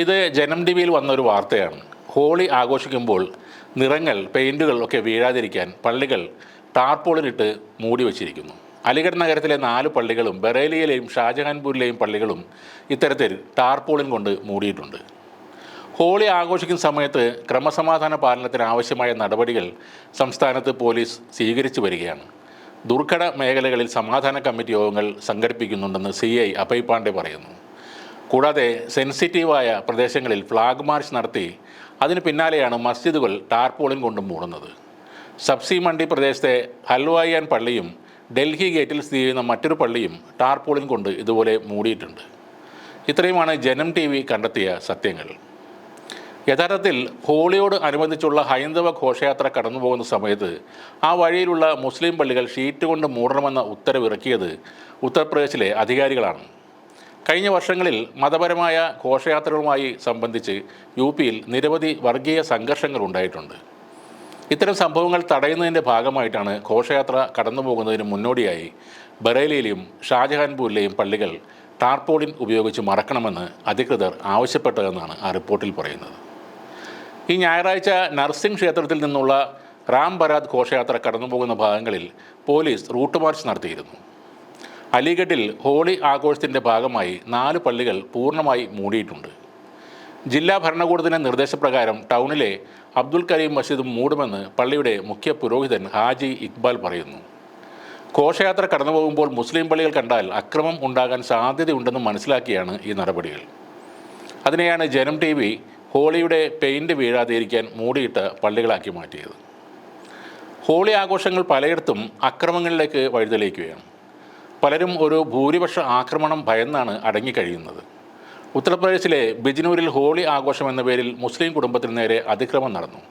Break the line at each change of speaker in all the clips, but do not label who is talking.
ഇത് ജനം ടി വിയിൽ വന്നൊരു വാർത്തയാണ്. ഹോളി ആഘോഷിക്കുമ്പോൾ നിറങ്ങൾ പെയിന്റുകൾ ഒക്കെ വീഴാതിരിക്കാൻ പള്ളികൾ ടാർപോളിനിട്ട് മൂടി വച്ചിരിക്കുന്നു. അലിഗഡ് നഗരത്തിലെ നാല് പള്ളികളും ബറേലിയിലെയും ഷാജഹാൻപൂരിലെയും പള്ളികളും ഇത്തരത്തിൽ ടാർപോളിൻ കൊണ്ട് മൂടിയിട്ടുണ്ട്. ഹോളി ആഘോഷിക്കുന്ന സമയത്ത് ക്രമസമാധാന പാലനത്തിന് ആവശ്യമായ നടപടികൾ സംസ്ഥാനത്ത് പോലീസ് സ്വീകരിച്ചു വരികയാണ്. ദുർഘട മേഖലകളിൽ സമാധാന കമ്മിറ്റി യോഗങ്ങൾ സംഘടിപ്പിക്കുന്നുണ്ടെന്ന് സി ഐ അഭയ് പാണ്ഡെ പറയുന്നു. കൂടാതെ സെൻസിറ്റീവായ പ്രദേശങ്ങളിൽ ഫ്ലാഗ് മാർച്ച് നടത്തി അതിന് പിന്നാലെയാണ് മസ്ജിദുകൾ ടാർപോളിൻ കൊണ്ട് മൂടുന്നത്. സബ്സി മണ്ഡി പ്രദേശത്തെ ഹൽവായിയാൻ പള്ളിയും ഡൽഹി ഗേറ്റിൽ സ്ഥിതി ചെയ്യുന്ന മറ്റൊരു പള്ളിയും ടാർപോളിൻ കൊണ്ട് ഇതുപോലെ മൂടിയിട്ടുണ്ട്. ഇത്രയുമാണ് ജനം ടി വി കണ്ടെത്തിയ സത്യങ്ങൾ. യഥാർത്ഥത്തിൽ ഹോളിയോട് അനുബന്ധിച്ചുള്ള ഹൈന്ദവ ഘോഷയാത്ര കടന്നുപോകുന്ന സമയത്ത് ആ വഴിയിലുള്ള മുസ്ലിം പള്ളികൾ ഷീറ്റ് കൊണ്ട് മൂടണമെന്ന ഉത്തരവിറക്കിയത് ഉത്തർപ്രദേശിലെ അധികാരികളാണ്. കഴിഞ്ഞ വർഷങ്ങളിൽ മതപരമായ ഘോഷയാത്രകളുമായി സംബന്ധിച്ച് യു പിയിൽ നിരവധി വർഗീയ സംഘർഷങ്ങൾ ഉണ്ടായിട്ടുണ്ട്. ഇത്തരം സംഭവങ്ങൾ തടയുന്നതിന്റെ ഭാഗമായിട്ടാണ് ഘോഷയാത്ര കടന്നു പോകുന്നതിന് മുന്നോടിയായി ബറേലിയിലെയും ഷാജഹാൻപൂരിലെയും പള്ളികൾ ടാർപോളിൻ ഉപയോഗിച്ച് മറക്കണമെന്ന് അധികൃതർ ആവശ്യപ്പെട്ടതെന്നാണ് ആ റിപ്പോർട്ടിൽ പറയുന്നത്. ഈ ഞായറാഴ്ച നർസിംഗ് ക്ഷേത്രത്തിൽ നിന്നുള്ള റാം ബരാത് ഘോഷയാത്ര കടന്നുപോകുന്ന ഭാഗങ്ങളിൽ പോലീസ് റൂട്ട് മാർച്ച് നടത്തിയിരുന്നു. അലിഗഡിൽ ഹോളി ആഘോഷത്തിന്റെ ഭാഗമായി നാല് പള്ളികൾ പൂർണമായി മൂടിയിട്ടുണ്ട്. ജില്ലാ ഭരണകൂടത്തിന്റെ നിർദ്ദേശപ്രകാരം ടൗണിലെ അബ്ദുൽ കരീം മസ്ജിദ് മൂടുമെന്ന് പള്ളിയുടെ മുഖ്യ പുരോഹിതൻ ഹാജി ഇക്ബാൽ പറയുന്നു. ഘോഷയാത്ര കടന്നു പോകുമ്പോൾ മുസ്ലിം പള്ളികൾ കണ്ടാൽ അക്രമം ഉണ്ടാകാൻ സാധ്യതയുണ്ടെന്ന് മനസ്സിലാക്കിയാണ് ഈ നടപടികൾ. അതിനെയാണ് ജനം ടി വി ഹോളിയുടെ പെയിന്റ് വീഴാതിരിക്കാൻ മൂടിയിട്ട് പള്ളികളാക്കി മാറ്റിയത്. ഹോളി ആഘോഷങ്ങൾ പലയിടത്തും അക്രമങ്ങളിലേക്ക് വഴിതെളിയിക്കുകയാണ്. പലരും ഒരു ഭൂരിപക്ഷ ആക്രമണം ഭയന്നാണ് അടങ്ങിക്കഴിയുന്നത്. ഉത്തർപ്രദേശിലെ ബിജ്നൂരിൽ ഹോളി ആഘോഷം എന്ന പേരിൽ മുസ്ലിം കുടുംബത്തിന് നേരെ അതിക്രമം നടന്നു.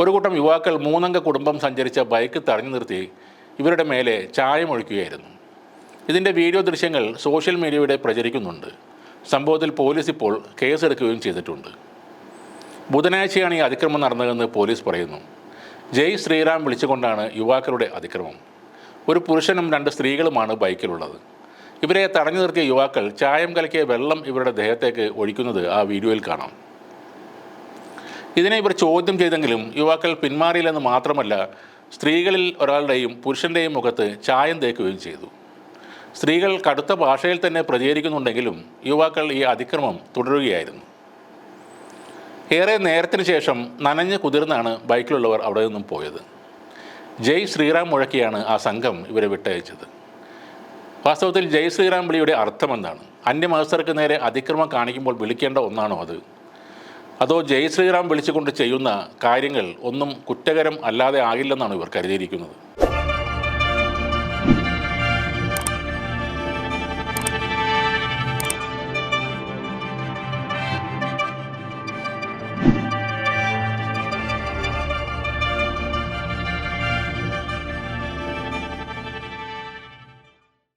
ഒരു കൂട്ടം യുവാക്കൾ മൂന്നംഗ കുടുംബം സഞ്ചരിച്ച ബൈക്ക് തടഞ്ഞു നിർത്തി ഇവരുടെ മേലെ ചായമൊഴിക്കുകയായിരുന്നു ഇതിന്റെ വീഡിയോ ദൃശ്യങ്ങൾ സോഷ്യൽ മീഡിയയുടെ പ്രചരിക്കുന്നുണ്ട്. സംഭവത്തിൽ പോലീസ് ഇപ്പോൾ കേസെടുക്കുകയും ചെയ്തിട്ടുണ്ട്. ബുധനാഴ്ചയാണ് ഈ അതിക്രമം നടന്നതെന്ന് പോലീസ് പറയുന്നു. ജയ് ശ്രീറാം വിളിച്ചുകൊണ്ടാണ് യുവാക്കളുടെ അതിക്രമം. ഒരു പുരുഷനും രണ്ട് സ്ത്രീകളുമാണ് ബൈക്കിലുള്ളത്. ഇവരെ തടഞ്ഞു നിർത്തിയ യുവാക്കൾ ചായം കലക്കിയ വെള്ളം ഇവരുടെ ദേഹത്തേക്ക് ഒഴിക്കുന്നത് ആ വീഡിയോയിൽ കാണാം. ഇതിനെ ഇവർ ചോദ്യം ചെയ്തെങ്കിലും യുവാക്കൾ പിന്മാറിയില്ലെന്ന് മാത്രമല്ല സ്ത്രീകളിൽ ഒരാളുടെയും പുരുഷന്റെയും മുഖത്ത് ചായം തേക്കുകയും ചെയ്തു. സ്ത്രീകൾ കടുത്ത ഭാഷയിൽ തന്നെ പ്രചരിക്കുന്നുണ്ടെങ്കിലും യുവാക്കൾ ഈ അതിക്രമം തുടരുകയായിരുന്നു. ഏറെ നേരത്തിന് ശേഷം നനഞ്ഞ് കുതിർന്നാണ് ബൈക്കിലുള്ളവർ അവിടെ നിന്നും പോയത്. ജയ് ശ്രീറാം മുഴക്കിയാണ് ആ സംഘം ഇവരെ വിട്ടയച്ചത്. വാസ്തവത്തിൽ ജയ് ശ്രീറാം വിളിയുടെ അർത്ഥം എന്താണ് അന്യമതസ്ഥർക്ക് നേരെ അതിക്രമം കാണിക്കുമ്പോൾ വിളിക്കേണ്ട ഒന്നാണോ അത്? അതോ ജയ് ശ്രീറാം വിളിച്ചുകൊണ്ട് ചെയ്യുന്ന കാര്യങ്ങൾ ഒന്നും കുറ്റകരം അല്ലാതെ ആകില്ലെന്നാണ് ഇവർ കരുതിയിരിക്കുന്നത്?